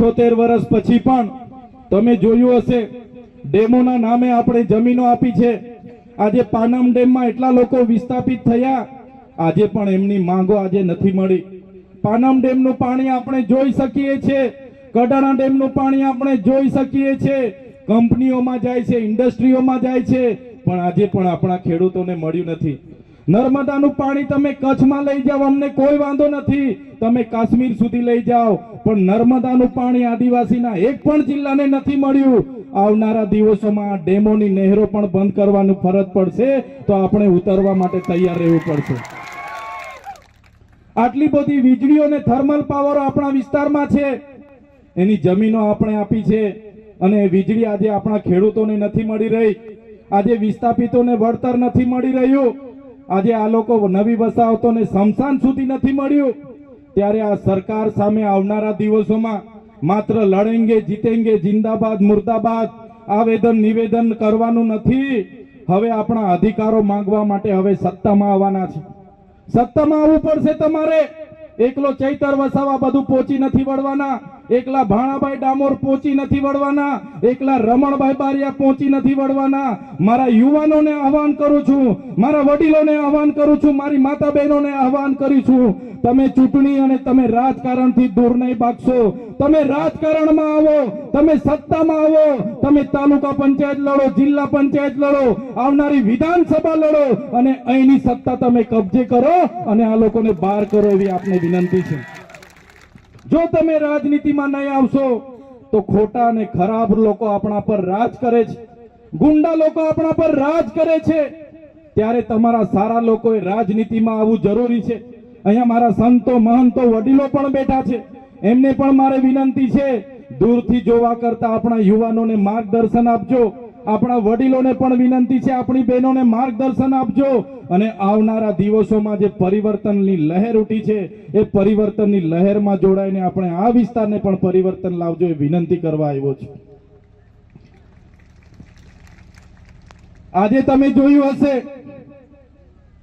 ઇઠોતેર વર્ષ પછી પણ તમે જોયું હશે, ડેમોના નામે આપણે જમીનો આપી છે. આજે પાનમ ડેમમાં એટલા લોકો વિસ્થાપિત થયા, આજે પણ એમની માંગો આજે નથી મળી. પાનમ ડેમનું પાણી આપણે જોઈ શકીએ છીએ કડાણા ડેમનું પાણી આપણે જોઈ શકીએ છીએ કંપનીઓમાં જાય છે, ઇન્ડસ્ટ્રીઓમાં જાય છે, પણ આજે પણ આપણા ખેડૂતોને મળ્યું નથી. નર્મદાનું પાણી તમે કચ્છમાં લઈ જાઓ, અમને કોઈ વાંધો નથી. તમે કાશ્મીર સુધી લઈ જાઓ. પણ નર્મદાનું પાણી આદિવાસીના એક પણ જિલ્લાને નથી મળ્યું. આવનારા દિવસોમાં ડેમોની નહેરો પણ બંધ કરવાનું ફરજ પડશે. તો આપણે ઉતરવા માટે તૈયાર રહેવું પડશે. આટલી બધી વીજળીઓ અને થર્મલ પાવરો આપણા વિસ્તારમાં છે. એની જમીનો આપણે આપી છે. અને વીજળી આજે આપણા ખેડૂતોને નથી મળી રહી. આજે વિસ્થાપિતોને વળતર નથી મળી રહ્યું. આજે આ લોકો નવી વસાહતોને સમસાન સુધી નથી મળ્યું. ત્યારે આ સરકાર સામે આવનારા દિવસોમાં માત્ર લડેંગે, જીતેંગે, જિંદાબાદ, મુર્દાબાદ આવેદન, નિવેદન કરવાનું નથી. હવે આપણા અધિકારો માંગવા માટે હવે સત્તામાં આવવાના છે. સત્તામાં આવવું પડશે તમારે. એકલો ચૈતર વસાવા બધું પહોંચી નથી વળવાના. એકલા ભાણાભાઈ ડામોર પહોંચી નથી વળવાના, એકલા રમણભાઈ બારિયા પહોંચી નથી વળવાના. મારા યુવાનોને આહવાન કરું છું, મારા વડીલોને આહવાન કરું છું, મારી માતા બહેનોને આહવાન કરું છું. તમે ચૂંટણી અને તમે રાજકારણથી દૂર નહીં ભાગશો. તમે રાજકારણમાં આવો, તમે સત્તામાં આવો. તમે તાલુકા પંચાયત લડો, જિલ્લા પંચાયત લડો, આવનારી વિધાનસભા લડો અને અહીંની સત્તા તમે કબજે કરો અને આ લોકોને બહાર કરો એવી આપને વિનંતી છે. જો તમે રાજનીતિમાં નહીં આવશો, તો ખોટા અને ખરાબ લોકો આપણા પર રાજ કરે છે. ગુંડા લોકો આપણા પર રાજ કરે છે. ત્યારે તમારા સારા લોકોએ રાજનીતિમાં આવવું જરૂરી છે. અહીંયા મારા સંતો, મહંતો, વડીલો પણ બેઠા છે. એમને પણ મારે વિનંતી છે, દૂરથી જોવા કરતા આપણા યુવાનોને માર્ગદર્શન આપજો. આપણા વડીલોને પણ વિનંતી છે, આપણી બહેનોને માર્ગદર્શન આપજો. અને આવનારા દિવસોમાં જે પરિવર્તનની લહેર ઉઠી છે, એ પરિવર્તનની લહેરમાં જોડાઈને આપણે આ વિસ્તારને પણ પરિવર્તન લાવજો એ વિનંતી કરવા આવ્યો છું. આજે તમે જોયું હશે,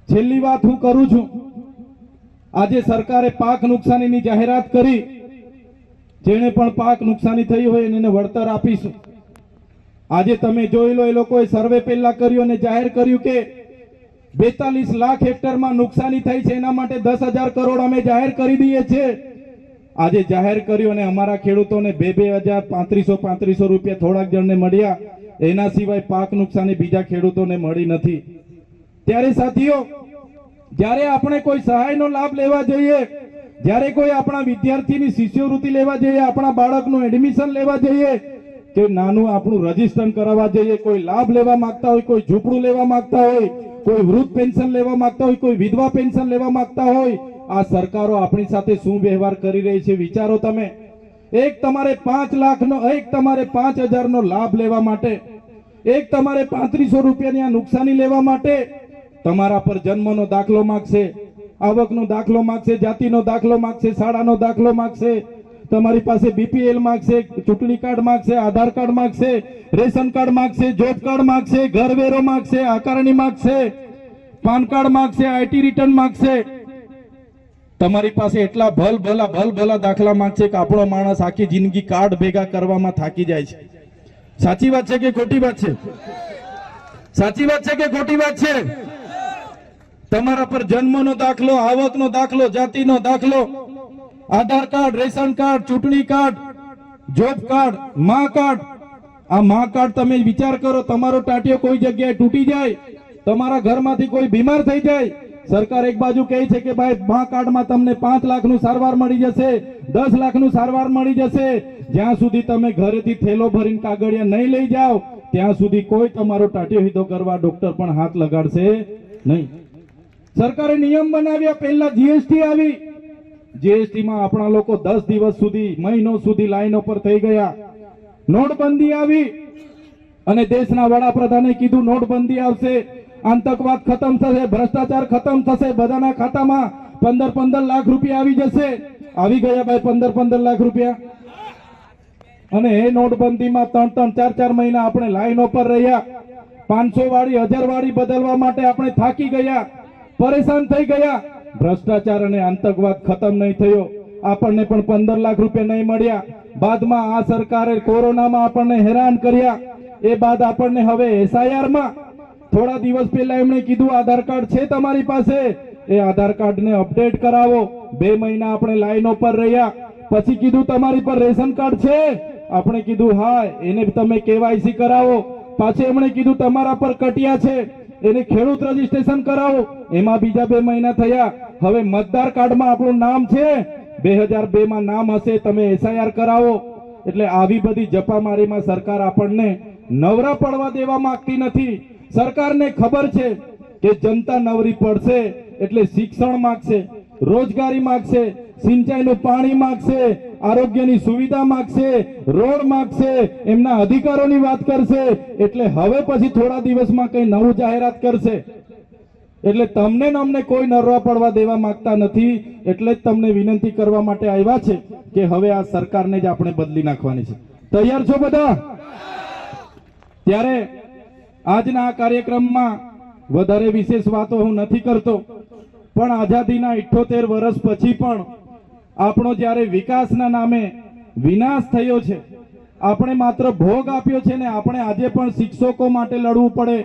છેલ્લી વાત હું કરું છું. આજે સરકારે પાક નુકસાનીની જાહેરાત કરી. જેને પણ પાક નુકસાની થઈ હોય એને વળતર આપીશું. આજે તમે જોઈ લો એ લોકોએ સર્વે પહેલા કર્યું અને જાહેર કર્યું કે બેતાલીસ લાખ હેક્ટરમાં નુકસાની થઈ છે, એના માટે દસ કરોડ અમે જાહેર કરી દઈએ છીએ. આજે જાહેર કર્યું અને અમારા ખેડૂતોને બે બે હજાર પાંત્રીસો પાંત્રીસો રૂપિયા થોડાક જણને મળ્યા. એના સિવાય પાક નુકસાની બીજા ખેડૂતોને મળી નથી. ત્યારે સાથીઓ, જ્યારે આપણે કોઈ સહાયનો લાભ લેવા જઈએ, જ્યારે કોઈ આપણા વિદ્યાર્થીની શિષ્યવૃત્તિ લેવા જઈએ, આપણા બાળકનું એડમિશન લેવા જઈએ, કે નાનું આપણું રજીસ્ટ્રેશન કરાવવા જઈએ, કોઈ લાભ લેવા માંગતા હોય, કોઈ ઝૂંપડું લેવા માંગતા હોય કોઈ વૃદ્ધ પેન્શન લેવા માંગતા હોય, કોઈ વિધવા પેન્શન લેવા માંગતા હોય, આ સરકારો આપણી સાથે શું વ્યવહાર કરી રહી છે વિચારો તમે. એક તમારે પાંચ લાખનો, એક તમારે પાંચ હજારનો લાભ લેવા માટે, એક તમારે પાંત્રીસો રૂપિયાની આ નુકસાની લેવા માટે તમારા પર જન્મનો દાખલો માગશે, આવકનો દાખલો માગશે, જાતિનો દાખલો માગશે, શાળાનો દાખલો માંગશે તમારી પાસે બીપીએલ માગશે ચૂંટણી કાર્ડ માગશે આધાર કાર્ડ માગશે રેશન કાર્ડ માગશે જોબ કાર્ડ માંગશે ઘરવેરો માગશે આકારણી માગશે પાન કાર્ડ માગશે આઈટી રિટર્ન માગશે તમારી પાસે એટલા ભલ ભલા ભલ ભલા દાખલા માગશે કે આપણો માણસ આખી જિંદગી કાર્ડ ભેગા કરવામાં થાકી જાય છે. સાચી વાત છે કે ખોટી વાત છે? સાચી વાત છે કે ખોટી વાત છે? તમારા પર જન્મનો દાખલો, આવકનો દાખલો, જાતિનો દાખલો આધાર કાર્ડ, રેશન કાર્ડ, ચૂંટણી card, job card, Maa card. આ મા કાર્ડ તમે વિચાર કરો, તમારો ટાટિયો કોઈ જગ્યાએ તૂટી જાય, તમારા ઘરમાંથી કોઈ બીમાર થઈ જાય. સરકાર એક બાજુ કહે છે કે ભાઈ, મા કાર્ડમાં તમને પાંચ લાખનું સારવાર મળી જશે, દસ લાખનું સારવાર મળી જશે. જ્યાં સુધી તમે ઘરેથી થેલો ભરીને કાગળિયા નહીં લઈ જાઓ, ત્યાં સુધી કોઈ તમારો ટાટિયો હિતો કરવા ડોક્ટર પણ હાથ લગાડશે નહીં. સરકારે નિયમ બનાવ્યા, પહેલા જીએસટી આવી. જીએસટી માં આપણા લોકો દસ દિવસ સુધી, મહિનો સુધી લાઈનો પર થઈ ગયા. નોટબંધી આવી અને દેશના વડાપ્રધાને કીધું, નોટબંધી આવશે, આતંકવાદ ખતમ થશે, ભ્રષ્ટાચાર ખતમ થશે, બધાના ખાતામાં પંદર પંદર લાખ રૂપિયા આવી જશે. આવી ગયા ભાઈ પંદર પંદર લાખ રૂપિયા. અને એ નોટબંધીમાં ત્રણ ત્રણ ચાર ચાર મહિના આપણે લાઈનો પર રહ્યા. પાંચસો વાળી, હજાર વાળી બદલવા માટે આપણે થાકી ગયા. પરેશાન થઈ ગયા. ભ્રષ્ટાચાર અને આતંકવાદ ખતમ નહીં થયો. આપણને પણ પંદર લાખ રૂપિયા નહીં મળ્યા. બાદમાં આ સરકારે કોરોનામાં આપણને હેરાન કર્યા. એ બાદ આપણને હવે એસઆઈઆરમાં થોડા દિવસ પહેલા એમણે કીધું, આધાર કાર્ડ છે તમારી પાસે. એ આધાર કાર્ડને અપડેટ કરાવો. બે મહિના આપણે લાઈનો પર રહ્યા. પછી કીધું, તમારી પર રેશન કાર્ડ છે. આપણે કીધું, હા, એને તમે કેવાયસી કરાવો. પાછી એમણે કીધું, તમારા પર કટિયા છે. એને ખેડૂત રજીસ્ટ્રેશન કરાવો. એમાં બીજા બે મહિના થયા. હવે મતદાર કાર્ડમાં આપણું નામ છે. બે હજાર બે માં નામ હશે, તમે એસઆઈઆર કરાવો. એટલે આવી બધી જપામારીમાં સરકાર આપણને નવરા પડવા દેવા માંગતી નથી. સરકારને ખબર છે કે જનતા નવરી પડશે, એટલે શિક્ષણ માંગશે, રોજગારી માંગશે, સિંચાઈનું પાણી માંગશે, આરોગ્યની સુવિધા માંગશે, રોડ માંગશે, એમના અધિકારોની વાત કરશે. એટલે હવે પછી થોડા દિવસમાં કઈ નવું જાહેરાત કરશે. એટલે તમને અમને કોઈ નરવા પડવા દેવા માંગતા નથી, એટલે જ તમને વિનંતી કરવા માટે આવ્યા છે કે હવે આ સરકારને જ આપણે બદલી નાખવાની છે. તૈયાર છો બધા? ત્યારે આજના આ કાર્યક્રમમાં વધારે વિશેષ વાતો હું નથી કરતો, પણ આઝાદીના ઇઠ્ઠોતેર વર્ષ પછી પણ આપણો જ્યારે વિકાસના નામે વિનાશ થયો છે, આપણે માત્ર ભોગ આપ્યો છે ને આપણે આજે પણ શિક્ષકો માટે લડવું પડે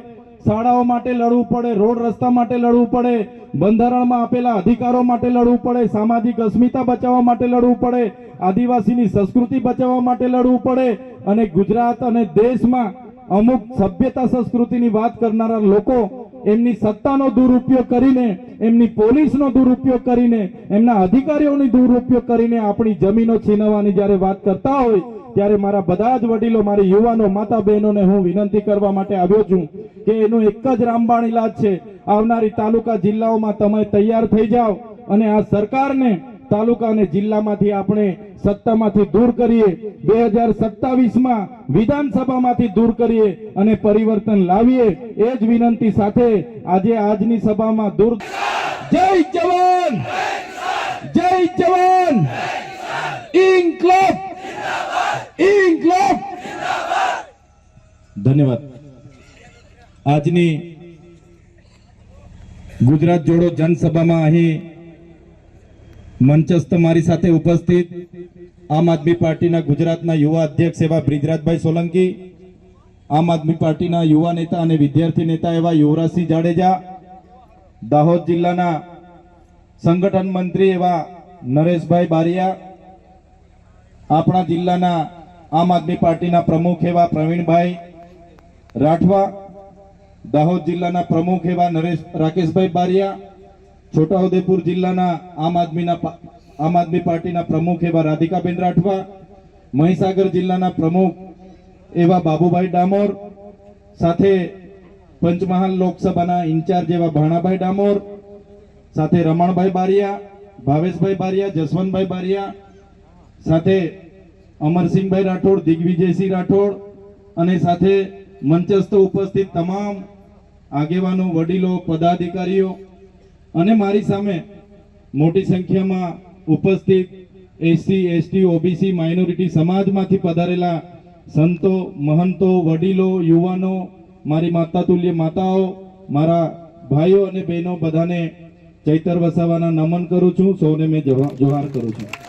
શાળાઓ માટે લડવું પડે, રોડ રસ્તા માટે લડવું પડે, બંધારણમાં આપેલા અધિકારો માટે લડવું પડે, સામાજિક અસ્મિતા બચાવવા માટે લડવું પડે, આદિવાસીની સંસ્કૃતિ બચાવવા માટે લડવું પડે અને ગુજરાત અને દેશમાં અમુક સભ્યતા સંસ્કૃતિની વાત કરનારા લોકો એમની સત્તાનો દુરુપયોગ કરીને, એમની પોલીસનો દુરુપયોગ કરીને, એમના અધિકારીઓની દુરુપયોગ કરીને આપણી જમીનો છીનવવાની જ્યારે વાત કરતા હોય ત્યારે મારા બધા જ વડીલો, મારી યુવાનો માતા બહેનોને હું વિનંતી કરવા માટે આવ્યો છું કે એનું એક જ રામબાણ ઇલાજ છે. આવનારી તાલુકા જિલ્લાઓમાં તમે તૈયાર થઈ જાઓ અને આ સરકારને તાલુકા અને જિલ્લામાંથી આપણે સત્તામાંથી દૂર કરીએ. બે હજાર સત્તાવીસમાં વિધાનસભામાંથી દૂર કરીએ અને પરિવર્તન લાવીએ. એ જ વિનંતી સાથે આજે આજની સભામાં દૂર જય જવાન! જય જવાન! ઇન્કલાબ! ધન્યવાદ. આજની ગુજરાત જોડો જનસભામાં અહીં મંચસ્થ મારી સાથે ઉપસ્થિત આમ આદમી પાર્ટીના ગુજરાતના યુવા અધ્યક્ષ એવા બ્રિજરાજભાઈ સોલંકી, આમ આદમી પાર્ટીના યુવા નેતા અને વિદ્યાર્થી નેતા એવા યુવરાજસિંહ જાડેજા, દાહોદ જિલ્લાના સંગઠન મંત્રી એવા નરેશભાઈ બારિયા આપણા જિલ્લાના આમ આદમી પાર્ટીના પ્રમુખ એવા પ્રવીણભાઈ રાઠવા, દાહોદ જિલ્લાના પ્રમુખ એવા નરેશ, રાકેશભાઈ બારિયા, છોટાઉદેપુર જિલ્લાના આમ આદમીના આમ આદમી પાર્ટીના પ્રમુખ એવા રાધિકાબેન રાઠવા, મહીસાગર જિલ્લાના પ્રમુખ એવા બાબુભાઈ ડામોર, સાથે પંચમહાલ લોકસભાના ઇન્ચાર્જ એવા ભાણાભાઈ ડામોર, સાથે રમણભાઈ બારિયા, ભાવેશભાઈ બારિયા, જસવંતભાઈ બારિયા સાથે અમરસિંહભાઈ રાઠોડ, દિગ્વિજયસિંહ રાઠોડ અને સાથે મંચસ્થ ઉપસ્થિત તમામ આગેવાનો, વડીલો, પદાધિકારીઓ અને મારી સામે મોટી સંખ્યામાં ઉપસ્થિત એસસી, એસટી, ઓબીસી, માઇનોરિટી સમાજમાંથી પધારેલા સંતો, મહંતો, વડીલો, યુવાનો, મારી માતા તુલ્ય માતાઓ, મારા ભાઈઓ અને બહેનો બધાને ચૈતર વસાવાના નમન કરું છું. સૌને મેં જોહા- જોહાર કરું છું.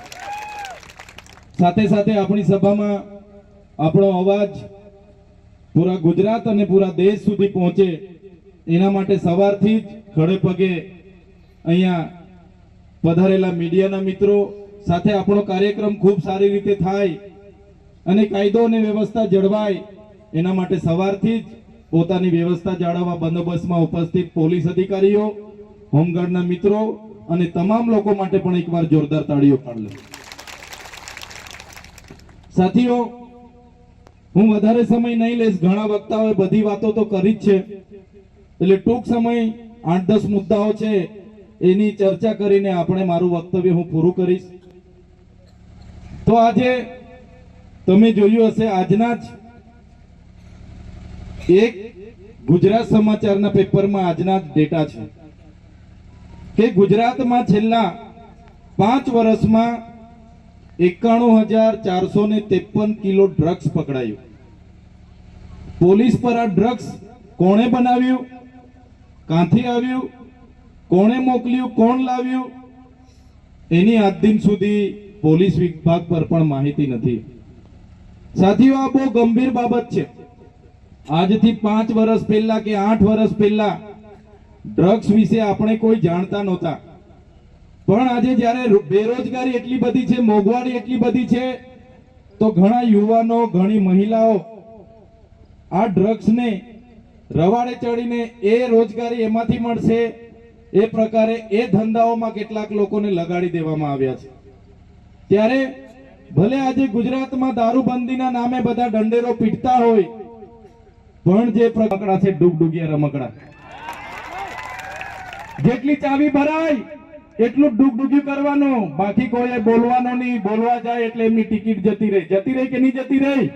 સાથે સાથે આપણી સભામાં આપણો અવાજ પૂરા ગુજરાત અને પૂરા દેશ સુધી પહોંચે એના માટે સવારથી જ ખડે પગે અહીંયા પધારેલા મીડિયાના મિત્રો સાથે આપણો કાર્યક્રમ ખૂબ સારી રીતે થાય અને કાયદો અને વ્યવસ્થા જળવાય એના માટે સવારથી જ પોતાની વ્યવસ્થા જાળવવા બંદોબસ્તમાં ઉપસ્થિત પોલીસ અધિકારીઓ, હોમગાર્ડના મિત્રો અને તમામ લોકો માટે પણ એકવાર જોરદાર તાળીઓ પાડી લો. સાથીઓ, હું વધારે સમય નહીં લઈશ. ઘણા વક્તાઓએ બધી વાતો તો કરી જ છે. એટલે ટૂંક સમય આઠ દસ મુદ્દાઓ છે, એની ચર્ચા કરીને આપણે મારું વક્તવ્ય હું પૂરું કરીશ. તો આજે તમે જોયું હશે, આજના જ એક ગુજરાત સમાચારના પેપરમાં આજના જ ડેટા છે કે ગુજરાતમાં છેલ્લા પાંચ વર્ષમાં એકાણું હજાર ચારસો ને ત્રેપન કિલો ડ્રગ્સ પકડાયું. પોલીસ પર આ ડ્રગ્સ કોણે બનાવ્યું? કાંથી આવ્યું? કોણે મોકલ્યું? કોણ લાવ્યું? એની આજ દિન સુધી પોલીસ વિભાગ પર પણ માહિતી નથી. સાથીઓ, આ બહુ ગંભીર બાબત છે. આજથી પાંચ વર્ષ પહેલા કે આઠ વર્ષ પહેલા ડ્રગ્સ વિશે આપણે કોઈ જાણતા નહોતા. પણ આજે જ્યારે બેરોજગારી એટલી બધી છે, મોંઘવારી એટલી બધી છે, તો ઘણા યુવાનો, ઘણી મહિલાઓ આ ડ્રગ્સને રવાડે ચડીને એ રોજગારી એમાંથી મળશે, એ પ્રકારે એ ધંધાઓમાં કેટલાક લોકોને લગાડી દેવામાં આવ્યા છે. ત્યારે ભલે આજે ગુજરાતમાં દારૂબંધીના નામે બધા દંડેરો પીટતા હોય, પણ જે રમકડા છે ડૂબડૂબિયા રમકડા. જેટલી ચાવી ભરાય એટલું ડૂબડૂબ્યું કરવાનું. બાકી કોઈ બોલવાનું નહીં. બોલવા જાય એટલે એમની ટિકિટ જતી રહી. જતી રહી કે નહીં જતી રહી?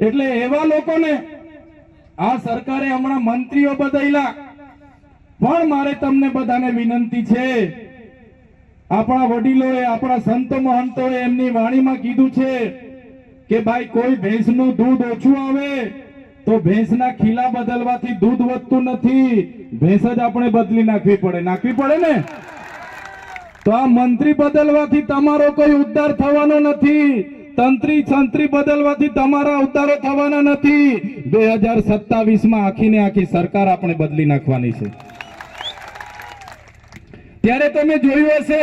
એટલે એવા લોકોને આ સરકારે હમણાં મંત્રીઓ બદલ્યા પણ મારે તમને બધાને વિનંતી છે. આપણા વડીલોએ, આપણા સંતો મહંતોએ એમની વાણીમાં કીધું છે કે ભાઈ કોઈ ભેંસનું દૂધ ઓછું આવે. તો ભેંસના ખીલા બદલવાથી દૂધ વધતું નથી. ભેંસ જ આપણે બદલી નાખવી પડે. નાખવી પડે ને? તો આ મંત્રી બદલવાથી તમારો કોઈ ઉદ્ધાર થવાનો નથી. તંત્રી સંત્રી બદલવાથી તમારા ઉદ્ધારો થવાના નથી. બે હજાર સત્તાવીસમાં આખીને આખી સરકાર આપણે બદલી નાખવાની છે. ત્યારે તમે જોયું હશે,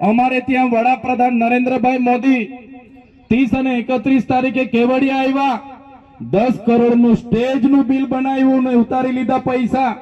અમારે ત્યાં વડાપ્રધાન નરેન્દ્રભાઈ મોદી ત્રીસ અને એકત્રીસ તારીખે કેવડિયા આવ્યા. દસ કરોડનું સ્ટેજનું બિલ બનાવ્યું ને ઉતારી લીધા પૈસા.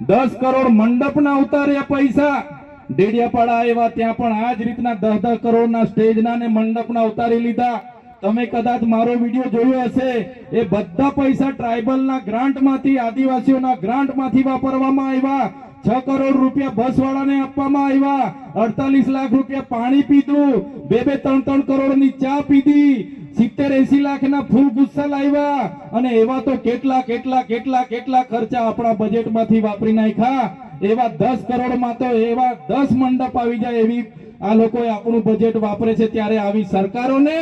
દસ કરોડ મંડપના ઉતાર્યા પૈસા. ડેડિયાપાડા આવ્યા ત્યાં પણ આ જ રીતના દસ દસ કરોડના સ્ટેજના ને મંડપના ઉતારી લીધા. તમે કદાચ મારો વીડિયો જોયો હશે, એ બધા પૈસા ટ્રાઇબલના ગ્રાન્ટમાંથી, આદિવાસીઓના ગ્રાન્ટમાંથી વાપરવામાં આવ્યા. છ કરોડ રૂપિયા બસ વાળાને આપવામાં આવ્યા. અડતાલીસ લાખ રૂપિયા પાણી પીધું. બે બે ત્રણ ત્રણ કરોડની ચા પીધી. સિત્તેર એસી લાખના ફૂલ ગુસ્સા લાવ્યા. અને એવા તો કેટલા કેટલા કેટલા કેટલા ખર્ચા આપણા બજેટમાંથી વાપરી નાખ્યા. એવા દસ કરોડમાં તો એવા દસ મંડપ આવી જાય એવી આ લોકો આપણું બજેટ વાપરે છે ત્યારે આવી સરકારોને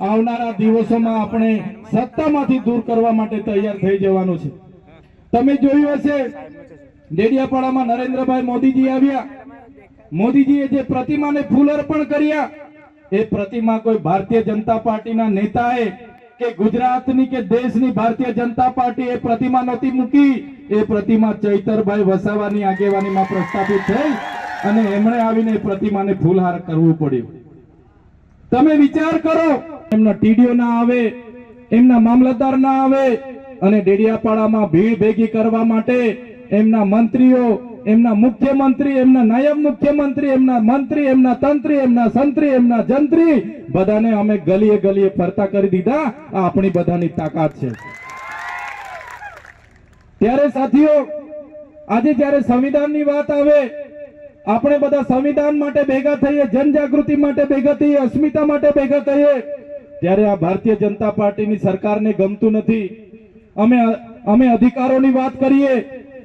આવનારા દિવસોમાં આપણે સત્તામાંથી દૂર કરવા માટે તૈયાર થઈ જવાનું છે. તમે જોયું હશે, ડેડિયાપાડામાં નરેન્દ્રભાઈ મોદીજી આવ્યા. મોદીજીએ જે પ્રતિમાને ફૂલ અર્પણ કર્યા એ પ્રતિમા કોઈ ભારતીય જનતા પાર્ટીના નેતાએ કે ગુજરાતની કે દેશની ભારતીય જનતા પાર્ટી એ પ્રતિમા નહોતી મૂકી, એ પ્રતિમા ચૈતરભાઈ વસાવાની આગેવાનીમાં પ્રસ્થાપિત થઈ અને એમણે આવીને પ્રતિમાને ફૂલહાર કરવું પડ્યું. તમે વિચાર કરો, એમના ટીડીઓ ના આવે, એમના મામલતદાર ના આવે અને ડેડિયાપાડામાં ભીડ ભેગી કરવા માટે એમના મંત્રીઓ એમના મુખ્યમંત્રી, એમના નાયબ મુખ્યમંત્રી, એમના મંત્રી, એમના તંત્રી, એમના સંત્રી, એમના જંત્રી, બધાને અમે ગલીએ ગલીએ ફરતા કરી દીધા. આ આપણી બધાની તાકાત છે. ત્યારે સાથીઓ, આજે જ્યારે સંવિધાનની વાત આવે, આપણે બધા સંવિધાન માટે ભેગા થઈએ, જનજાગૃતિ માટે ભેગા થઈએ, અસ્મિતા માટે ભેગા થઈએ, ત્યારે આ ભારતીય જનતા પાર્ટીની સરકારને ગમતું નથી. અમે અમે અધિકારોની વાત કરીએ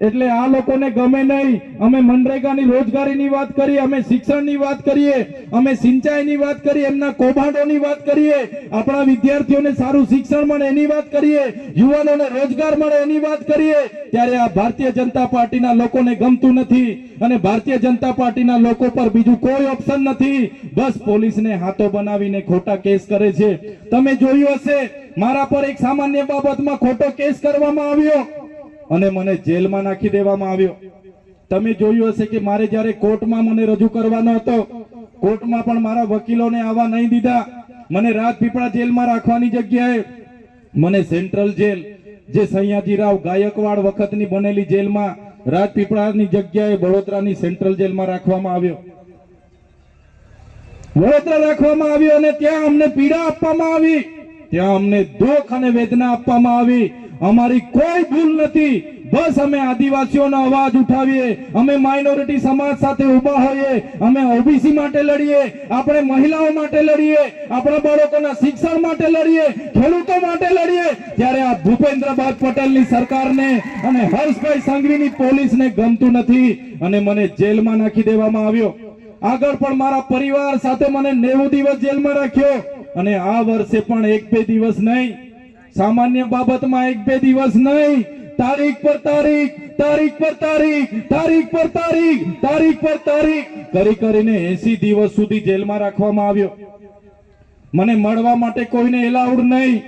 એટલે આ લોકોને ગમે નહીં. અમે મનરેગાની રોજગારીની વાત કરીએ, અમે શિક્ષણની વાત કરીએ, અમે સિંચાઈની વાત કરીએ, એમના કૌભાંડોની વાત કરીએ, આપણા વિદ્યાર્થીઓને સારું શિક્ષણ મળે એની વાત કરીએ, યુવાનોને રોજગાર મળે એની વાત કરીએ, ત્યારે આ ભારતીય જનતા પાર્ટીના લોકોને ગમતું નથી અને ભારતીય જનતા પાર્ટીના લોકો પર બીજું કોઈ ઓપ્શન નથી. બસ પોલીસને હાથો બનાવીને ખોટા કેસ કરે છે. તમે જોયું હશે, મારા પર એક સામાન્ય બાબતમાં ખોટો કેસ કરવામાં આવ્યો. અને મને જેલમાં નાખી દેવામાં આવ્યો. તમે જોયું હશે કે મારે જ્યારે કોર્ટમાં મને રજૂ કરવાનો હતો, કોર્ટમાં પણ મારા વકીલોને આવવા નહીં દીધા. મને રાજપીપળા જેલમાં રાખવાની જગ્યાએ, મને સેન્ટ્રલ જેલ, જે સયાજીરાવ ગાયકવાડ વખતની બનેલી જેલમાં રાજપીપળાની જગ્યાએ વડોદરાની સેન્ટ્રલ જેલમાં રાખવામાં આવ્યો. વડોદરા રાખવામાં આવ્યો અને ત્યાં અમને પીડા આપવામાં આવી. ત્યાં અમને દુઃખ અને વેદના આપવામાં આવી. અમારી કોઈ ભૂલ નથી. બસ અમે આદિવાસીઓનો અવાજ ઉઠાવીએ. અમે માઇનોરિટી સમાજ સાથે ઊભા હોઈએ. અમે ઓબીસી માટે લડીએ. આપણે મહિલાઓ માટે લડીએ. આપણા બાળકોના શિક્ષણ માટે લડીએ. ખેડૂતો માટે લડીએ. ત્યારે આ ભૂપેન્દ્રભાઈ પટેલની સરકારને અને હર્ષભાઈ સંઘવીની પોલીસને ગમતું નથી અને મને જેલમાં નાખી દેવામાં આવ્યો. આગળ પણ મારા પરિવાર સાથે મને નેવું દિવસ જેલમાં રાખ્યો. અને આ વર્ષે પણ એક બે દિવસ નહીં. સામાન્ય બાબતમાં એક બે દિવસ નહીં. તારીખ પર તારીખ તારીખ પર તારીખ તારીખ પર તારીખ તારીખ પર તારીખ. કરી કરીને એસી દિવસ સુધી જેલમાં રાખવામાં આવ્યો. મને મળવા માટે કોઈને એલાઉડ નહીં.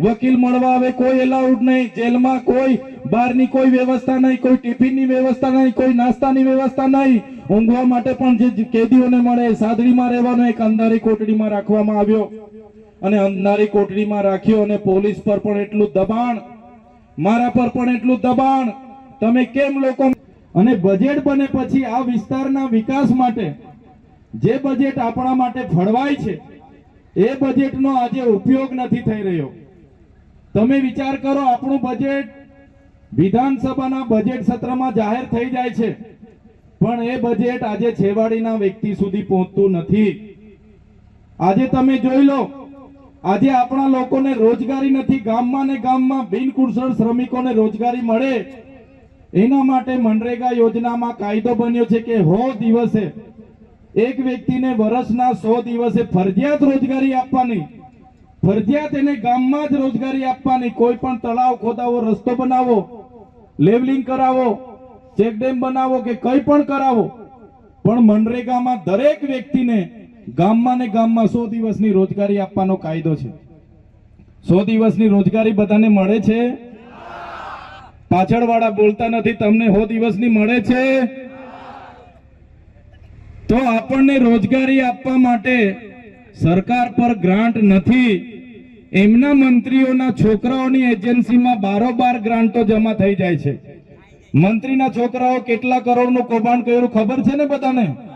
વકીલ મળવા આવે કોઈ એલાઉડ નહીં. જેલમાં કોઈ, બહારની કોઈ વ્યવસ્થા નહીં, કોઈ ટિફિનની વ્યવસ્થા નહીં, કોઈ નાસ્તાની વ્યવસ્થા નહીં. ઊંઘવા માટે પણ જે કેદીઓને મળે, સાદડીમાં રહેવાનો એક અંધારી કોટડીમાં રાખવામાં આવ્યો. અને અંધારી કોટડીમાં રાખ્યો અને પોલીસ પર પણ એટલું દબાણ, મારા પર પણ એટલું દબાણ. તમે કેમ લોકો અને બજેટ બને પછી આ વિસ્તારના વિકાસ માટે જે બજેટ આપણા માટે ફળવાય છે, એ બજેટનો આજે ઉપયોગ નથી થઈ રહ્યો. તમે વિચાર કરો, આપણું બજેટ વિધાનસભાના બજેટ સત્રમાં જાહેર થઈ જાય છે, પણ એ બજેટ આજે છેવાડીના વ્યક્તિ સુધી પહોંચતું નથી. આજે તમે જોઈ લો આજે આપણા લોકોને રોજગારી નથી. ગામમાં ને ગામમાં બિનકુશળ શ્રમિકોને રોજગારી મળે. એના માટે મનરેગા યોજનામાં કાયદો બન્યો છે કે હો દિવસે એક વ્યક્તિને વર્ષના સો દિવસે ફરજિયાત રોજગારી આપવાની, ફરજિયાત એને ગામમાં જ રોજગારી આપવાની. કોઈ પણ તળાવ ખોદાવો, રસ્તો બનાવો, લેવલિંગ કરાવો, ચેકડેમ બનાવો કે કંઈ પણ કરાવો. પણ મનરેગામાં દરેક વ્યક્તિને ગામમાં ને ગામમાં સો દિવસની રોજગારી આપવાનો કાયદો છે. સો દિવસની રોજગારી બધાને મળે છે? પાછળવાળા બોલતા નથી, તમને સો દિવસની મળે છે? તો આપણને રોજગારી આપવા માટે સરકાર પર ગ્રાન્ટ નથી. એમના મંત્રીઓના છોકરાઓની એજન્સીમાં બારોબાર ગ્રાન્ટો જમા થઈ જાય છે. મંત્રીના છોકરાઓ કેટલા કરોડનું કૌભાંડ કર્યું, ખબર છે ને બધાને?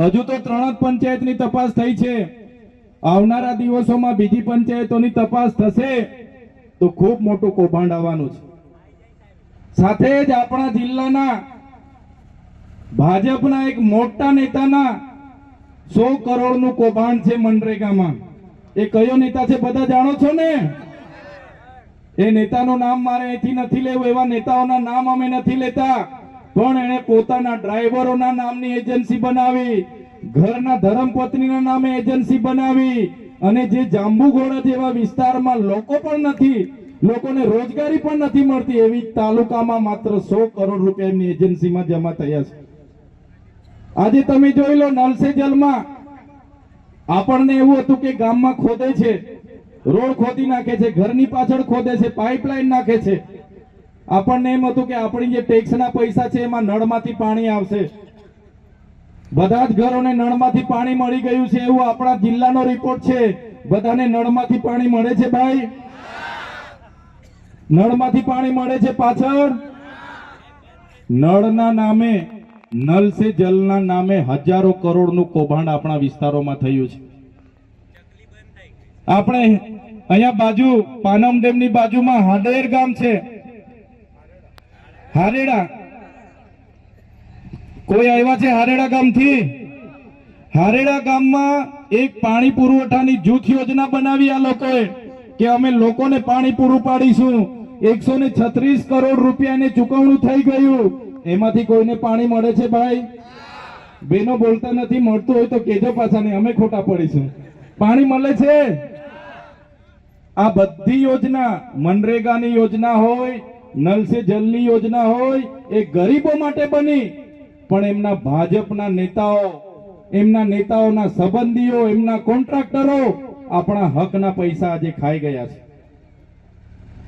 હજુ તો ત્રણ જ પંચાયતની તપાસ થઈ છે. આવનારા દિવસોમાં બીજી પંચાયતોની તપાસ થશે તો ખૂબ મોટું કૌભાંડ આવવાનું છે. સાથે જ આપણા જિલ્લાના ભાજપના એક મોટા નેતાના સો કરોડનું કૌભાંડ છે મનરેગામાં. એ કયો નેતા છે બધા જાણો છો ને? એ નેતાનું નામ મારે અહીંથી નથી લેવું, એવા નેતાઓના નામ અમે નથી લેતા. પણ એણે પોતાના ડ્રાઈવરોના નામની એજન્સી બનાવી, ઘરના ધર્મપત્નીના નામે એજન્સી બનાવી અને જે જાંબુઘોડા જેવા વિસ્તારમાં લોકો પણ નથી, લોકોને રોજગારી પણ નથી મળતી, એવી તાલુકામાં માત્ર સો કરોડ રૂપિયા એમની એજન્સીમાં જમા થયા છે. આજે તમે જોઈ લો નલસે જલમાં આપણને એવું હતું કે ગામમાં ખોદે છે, રોડ ખોદી નાખે છે, ઘરની પાછળ ખોદે છે, પાઇપલાઇન નાખે છે. આપણને એમ હતું કે આપણી જે ટેક્સના પૈસા છે એમાં નળમાંથી પાણી આવશે. બધા જ ઘરોને નળમાંથી પાણી મળી ગયું છે એવું આપણા જિલ્લાનો રિપોર્ટ છે. બધાને નળમાંથી પાણી મળે છે ભાઈ? નળમાંથી પાણી મળે છે પાછળ? નળના નામે, નલ સે જલના નામે હજારો કરોડનું કૌભાંડ આપણા વિસ્તારોમાં થયું છે. આપણે અહીંયા બાજુ પાનમ ડેમની બાજુમાં હાડેર ગામ છે. હારેડા. કોઈ આવ્યા છે હારેડા ગામથી? હારેડા ગામમાં એક પાણી પુરવઠાની જૂથ યોજના બનાવી આ લોકોએ કે અમે લોકોને પાણી પૂરું પાડીશું. એકસો ને છત્રીસ કરોડ રૂપિયાની ચુકવણું થઈ ગયું. એમાંથી કોઈને પાણી મળે છે ભાઈ? બેનો બોલતા નથી, મળતું હોય તો કેજો પાછા નહીં અમે ખોટા પડીશું. પાણી મળે છે? આ બધી યોજના, મનરેગાની યોજના હોય નલ સે જલની યોજના હોય, એ ગરીબો માટે બની. પણ એમના ભાજપના નેતાઓ, એમના નેતાઓના સંબંધીઓ, એમના કોન્ટ્રાક્ટરો આપણા હકના પૈસા આજે ખાઈ ગયા છે.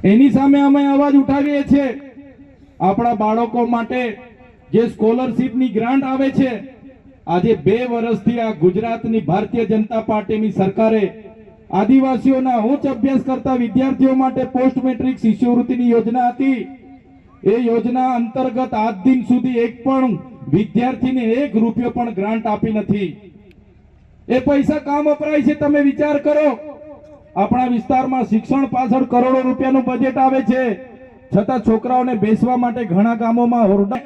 એની સામે અમે અવાજ ઉઠાવીએ છીએ. આપણા બાળકો માટે જે સ્કોલરશીપની ગ્રાન્ટ આવે છે, આજે બે વર્ષથી આ ગુજરાતની ભારતીય જનતા પાર્ટીની સરકારે આદિવાસીઓના ઉચ્ચ અભ્યાસ કરતા વિદ્યાર્થીઓ માટે પોસ્ટ મેટ્રિક શિષ્યવૃત્તિની યોજના હતી. એ યોજના અંતર્ગત આજ દિન સુધી એક પણ વિદ્યાર્થીને એક રૂપિયો પણ ગ્રાન્ટ આપી નથી. એ પૈસા કામ વપરાય છે તમે વિચાર કરો. આપણા વિસ્તારમાં શિક્ષણ પાછળ કરોડો રૂપિયાનું બજેટ આવે છે. છતાં છોકરાઓને બેસવા માટે ઘણા ગામોમાં હોરડા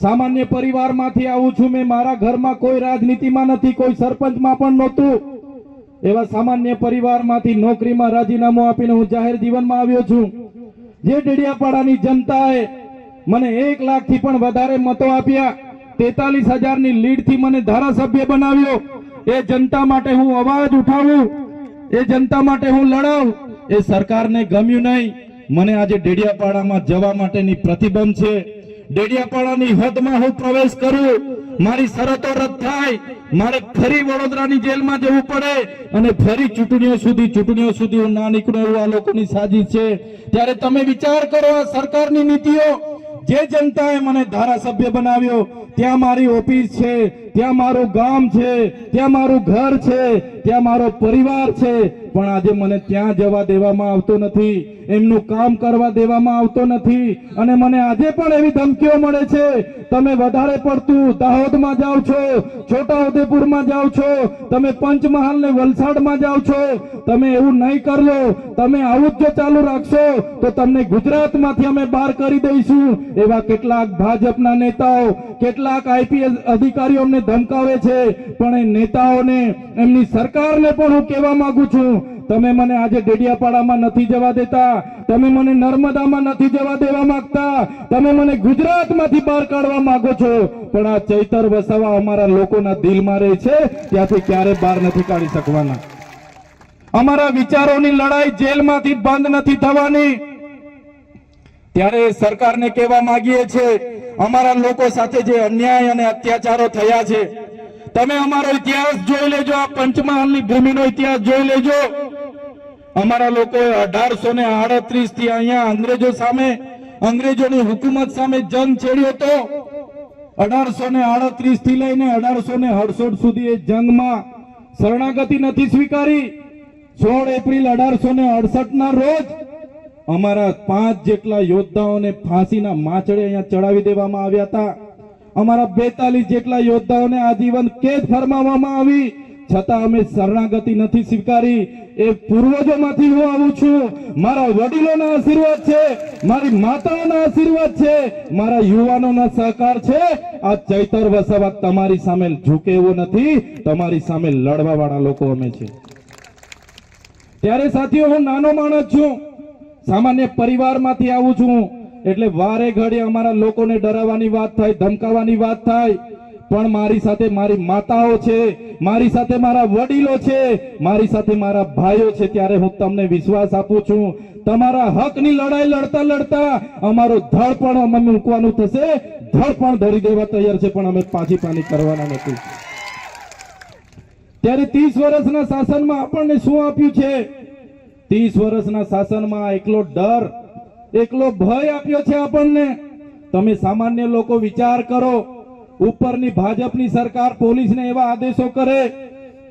સામાન્ય પરિવારમાંથી આવું છું. મેં મારા ઘરમાં કોઈ રાજનીતિમાં નથી, કોઈ સરપંચમાં પણ નહોતું. એવા સામાન્ય પરિવારમાંથી નોકરીમાં રાજીનામું આપીને હું જાહેર જીવનમાં આવ્યો છું. જે ડેડિયાપાડાની જનતાએ મને એક લાખથી પણ વધારે મતો આપ્યા, તેતાલીસ હજારની લીડથી મને ધારાસભ્ય બનાવ્યો. એ જનતા માટે હું અવાજ ઉઠાવું, એ જનતા માટે હું લડાવ. એ સરકારને ગમ્યું નહીં. મને આજે ડેડિયાપાડામાં જવા માટેની પ્રતિબંધ છે. ડેડિયાપાડાની હદમાં હું પ્રવેશ કરું. મારી શરતો રદ થાય. મારે ફરી વડોદરાની જેલમાં જવું પડે અને ફરી ચૂંટણીઓ સુધી ચૂંટણીઓ સુધી હું ના નીકળું એવું આ લોકોની સાજી છે. ત્યારે તમે વિચાર કરો આ સરકારની નીતિઓ. જે જનતાએ મને ધારાસભ્ય બનાવ્યો, ત્યાં મારી ઓફિસ છે, ત્યાં મારું ગામ છે, ત્યાં મારું ઘર છે, ત્યાં મારો પરિવાર છે. પણ આજે મને ત્યાં જવા દેવામાં આવતો નથી. એમનું કામ કરવા દેવામાં આવતો નથી. અને મને આજે પણ એવી ધમકીઓ મળે છે તમે વધારે પડતું દાહોદમાં જાઓ છો, છોટાઉદેપુરમાં જાઓ છો, તમે પંચમહાલ ને વલસાડમાં જાઓ છો, તમે એવું નહીં કરલો તમે આવું જો ચાલુ રાખશો, તો તમને ગુજરાતમાંથી અમે બહાર કરી દઈશું, એવા કેટલાક ભાજપના નેતાઓ, કેટલાક આઈપીએસ અધિકારીઓ અમને ધમકાવે છે, પણ એ નેતાઓને, એમની સરકારને પણ હું કહેવા માંગુ છું તમે મને આજે ડેડિયાપાડામાં નથી જવા દેતા. તમે મને નર્મદામાં નથી જવા દેવા માંગતા. તમે મને ગુજરાતમાંથી બહાર કાઢવા માંગો છો. પણ આ ચૈતર વસાવા અમારા લોકોના દિલમાં રહે છે. ત્યાંથી ક્યારે બહાર નથી કાઢી શકવાના. અમારા વિચારોની લડાઈ જેલમાંથી બંધ નથી થવાની. ત્યારે સરકારને કહેવા માંગીએ છીએ, અમારા લોકો સાથે જે અન્યાય અને અત્યાચારો થયા છે, તમે અમારો ઇતિહાસ જોઈ લેજો, આ પંચમહાલની ભૂમિનો ઇતિહાસ જોઈ લેજો. અમારા લોકોએ અઢારસો ને આડત્રીસથી અહીંયા અંગ્રેજો સામે, અંગ્રેજોની હુકુમત સામે જંગ છેડ્યો હતો. અઢારસો ને આડત્રીસથી લઈને અઢારસો ને અડસઠ સુધી એ જંગમાં શરણાગતિ નથી સ્વીકારી. સોળ એપ્રિલ અઢારસો ને અડસઠ ના રોજ અમારા પાંચ જેટલા યોદ્ધાઓને ફાંસીના માછડે અહીંયા ચડાવી દેવામાં આવ્યા હતા. અમારા બેતાલીસ જેટલા યોદ્ધાઓને આજીવન કેદ ફરમાવવામાં આવી. છતાં અમે શરણાગતિ નથી સ્વીકારી. એ પૂર્વજોમાંથી હું આવું છું. મારા વડીલોના આશીર્વાદ છે, મારી માતાઓના આશીર્વાદ છે, મારા યુવાનોના સહકાર છે. આ ચૈતર વસાવા તમારી સામે ઝૂકે એવો નથી. તમારી સામે લડવા વાળા લોકો અમે છે. ત્યારે સાથીઓ, હું નાનો માણસ છું. સામાન્ય પરિવારમાંથી આવું છું. એટલે વારે ઘડી અમારા લોકોને ડરાવવાની વાત થાય ધમકાવવાની વાત થાય. પણ મારી સાથે મારી માતાઓ છે, મારી સાથે મારા વડીલો છે, મારી સાથે મારા ભાઈઓ છે, ત્યારે હું તમને વિશ્વાસ આપું છું. તમારા હકની લડાઈ લડતા લડતા અમારું ધડ પણ અમે મૂકવાનું થશે. ધડ પણ ધરી દેવા તૈયાર છે, પણ અમે પાછી પાની કરવાના નથી. ત્યારે ત્રીસ વર્ષના શાસનમાં આપણને શું આપ્યું છે? ત્રીસ વર્ષના શાસનમાં એકલો ડર, એકલો ભય આપ્યો છે આપણને. તમે સામાન્ય લોકો વિચાર કરો ઉપરની ભાજપની સરકાર પોલીસને એવા આદેશો કરે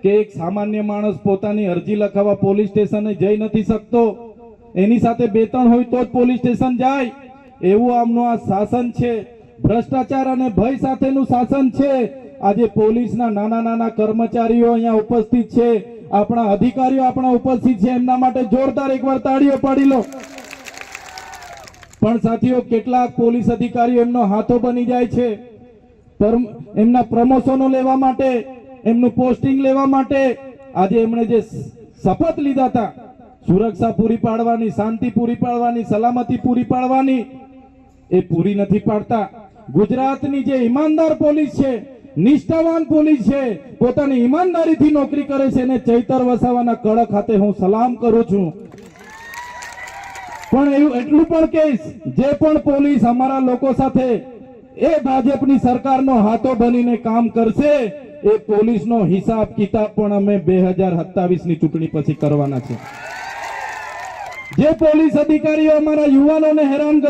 કે એક સામાન્ય માણસ પોતાની અરજી લખાવવા પોલીસ સ્ટેશને જઈ નથી શકતો. એની સાથે બે ત્રણ હોય તો જ પોલીસ સ્ટેશન જાય. એવું આમનું આ શાસન છે. ભ્રષ્ટાચાર અને ભય સાથેનું શાસન છે. આજે પોલીસના નાના નાના કર્મચારીઓ અહીંયા ઉપસ્થિત છે. આપણા અધિકારીઓ આપણા ઉપસ્થિત છે. એમના માટે જોરદાર એકવાર તાળીઓ પાડી લો. પણ સાથીઓ, કેટલાક પોલીસ અધિકારીઓ એમનો હાથો બની જાય છે. એમના પ્રમોશનો લેવા માટે, એમનું પોસ્ટિંગ લેવા માટે આજે એમણે જે શપથ લીધા હતા, સુરક્ષા પૂરી પાડવાની, શાંતિ પૂરી પાડવાની, સલામતી પૂરી પાડવાની, એ પૂરી નથી પાડતા. ગુજરાતની જે ઈમાનદાર પોલીસ છે, નિષ્ઠાવાન પોલીસ છે, પોતાની ઈમાનદારીથી નોકરી કરે છે, એને ચૈતર વસાવાના કડક ખાતે હું સલામ કરું છું. પણ એવું એટલું પણ કહીશ, જે પણ પોલીસ અમારા લોકો સાથે એ ભાજપની સરકારનો હાથો બનીને કામ કરશે, એ પોલીસનો હિસાબ કિતાબ પણ અમે બે હજાર સત્તાવીસની ચૂંટણી પછી કરવાના છે. જે પોલીસ અધિકારીઓ અમારા યુવાનોને હેરાન